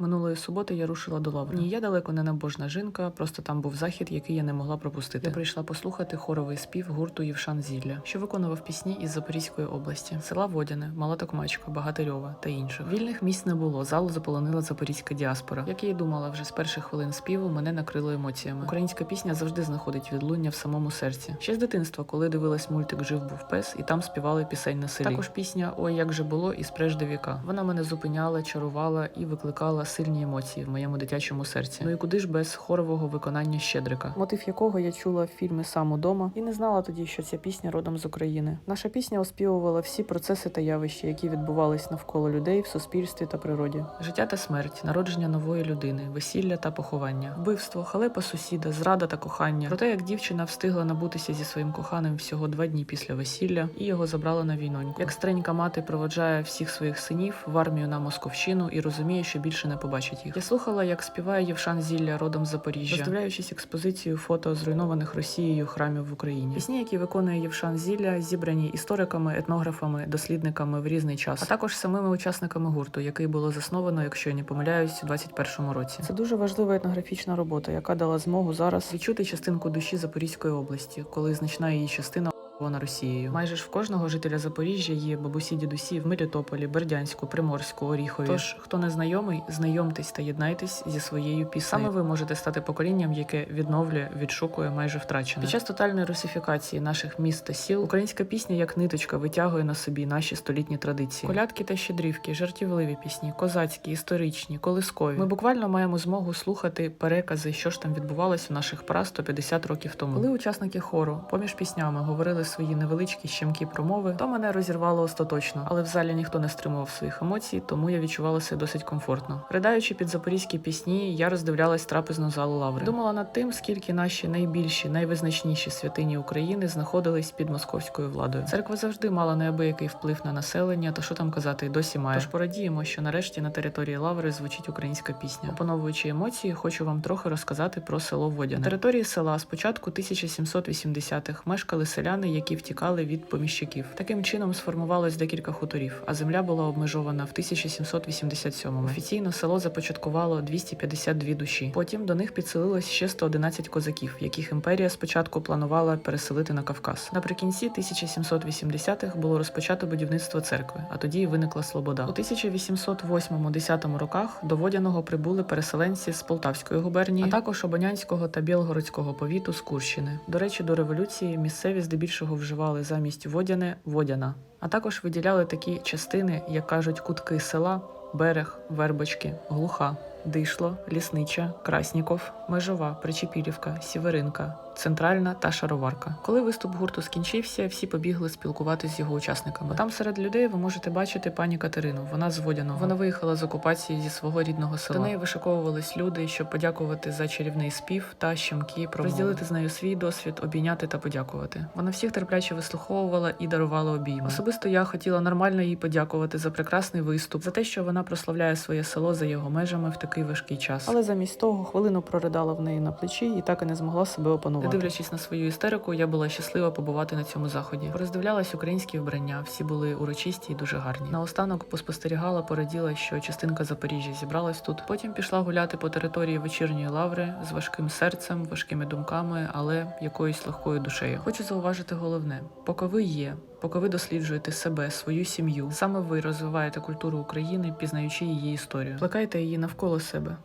Минулої суботи я рушила до лаври. Ні, я далеко не набожна жінка, просто там був захід, який я не могла пропустити. Я прийшла послухати хоровий спів гурту Євшан Зілля, що виконував пісні із Запорізької області, села Водяне, Мала Токмачка, Багатирьова та інших. Вільних місць не було. Залу заполонила запорізька діаспора. Як я й думала, вже з перших хвилин співу мене накрило емоціями. Українська пісня завжди знаходить відлуння в самому серці. Ще з дитинства, коли дивилась мультик Жив був пес, і там співали пісень на селі. Також пісня Ой, як же було із прежде віка. Вона мене зупиняла, чарувала і викликала сильні емоції в моєму дитячому серці. Ну і куди ж без хорового виконання Щедрика, мотив якого я чула в фільмі Сам удома і не знала тоді, що ця пісня родом з України. Наша пісня оспівувала всі процеси та явища, які відбувались навколо людей в суспільстві та природі. Життя та смерть, народження нової людини, весілля та поховання, вбивство, халепа сусіда, зрада та кохання. Про те, як дівчина встигла набутися зі своїм коханим всього два дні після весілля, і його забрали на війноньку. Як стренька мати проводжає всіх своїх синів в армію на Московщину і розуміє, що більше не побачить їх. Я слухала, як співає Євшан Зілля родом з Запоріжжя, роздивляючись експозицію фото зруйнованих Росією храмів в Україні. Пісні, які виконує Євшан Зілля, зібрані істориками, етнографами, дослідниками в різний час, а також самими учасниками гурту, який було засновано, якщо я не помиляюсь, у 21-му році. Це дуже важлива етнографічна робота, яка дала змогу зараз відчути частинку душі Запорізької області, коли значна її частина. Вона Росією. Майже ж в кожного жителя Запоріжжя є бабусі дідусі в Мелітополі, Бердянську, Приморську, Оріхові. Тож, хто не знайомий, знайомтесь та єднайтесь зі своєю піснею. Саме ви можете стати поколінням, яке відновлює, відшукує майже втрачене. Під час тотальної русифікації наших міст та сіл українська пісня як ниточка витягує на собі наші столітні традиції. Колядки та щедрівки, жартівливі пісні, козацькі, історичні, колискові. Ми буквально маємо змогу слухати перекази, що ж там відбувалось у наших пра 150 років тому. Коли учасники хору поміж піснями говорили свої невеличкі щемкі промови, то мене розірвало остаточно, але в залі ніхто не стримував своїх емоцій, тому я відчувала себе досить комфортно. Придаючи під запорізькі пісні, я роздивлялась трапезну залу лаври. Думала над тим, скільки наші найбільші, найвизначніші святині України знаходились під московською владою. Церква завжди мала неабиякий вплив на населення, та що там казати, й досі має. Тож порадіємо, що нарешті на території лаври звучить українська пісня. Опановуючи емоції, хочу вам трохи розказати про село Водяне. На території села з початку 1780-х мешкали селяни, які втікали від поміщиків. Таким чином сформувалось декілька хуторів, а земля була обмежована в 1787-му. Офіційно село започаткувало 252 душі. Потім до них підселилось ще 111 козаків, яких імперія спочатку планувала переселити на Кавказ. Наприкінці 1780-х було розпочато будівництво церкви, а тоді виникла Слобода. У 1808-10 роках до Водяного прибули переселенці з Полтавської губернії, а також Обонянського та Білгородського повіту з Курщини. До речі, до революції місцеві здебільшого вживали замість водяне водяна, а також виділяли такі частини, як кажуть, кутки села, берег, вербочки, глуха. Дишло, Ліснича, Красніков, Межова, Причепілівка, Сіверинка, Центральна та Шароварка. Коли виступ гурту скінчився, всі побігли спілкуватися з його учасниками. Там серед людей ви можете бачити пані Катерину. Вона з Водяного. Вона виїхала з окупації зі свого рідного села. До неї вишиковувались люди, щоб подякувати за чарівний спів та щемкі про розділити з нею свій досвід, обійняти та подякувати. Вона всіх терпляче вислуховувала і дарувала обійми. Особисто я хотіла нормально їй подякувати за прекрасний виступ, за те, що вона прославляє своє село за його межами в такий важкий час. Але замість того хвилину проридала в неї на плечі і так і не змогла себе опанувати. Не дивлячись на свою істерику, я була щаслива побувати на цьому заході. Роздивлялась українські вбрання, всі були урочисті і дуже гарні. Наостанок поспостерігала, пораділа, що частинка Запоріжжя зібралась тут. Потім пішла гуляти по території вечірньої лаври з важким серцем, важкими думками, але якоюсь легкою душею. Хочу зауважити головне: поки ви є. Поки ви досліджуєте себе, свою сім'ю, саме ви розвиваєте культуру України, пізнаючи її історію. Плекайте її навколо себе.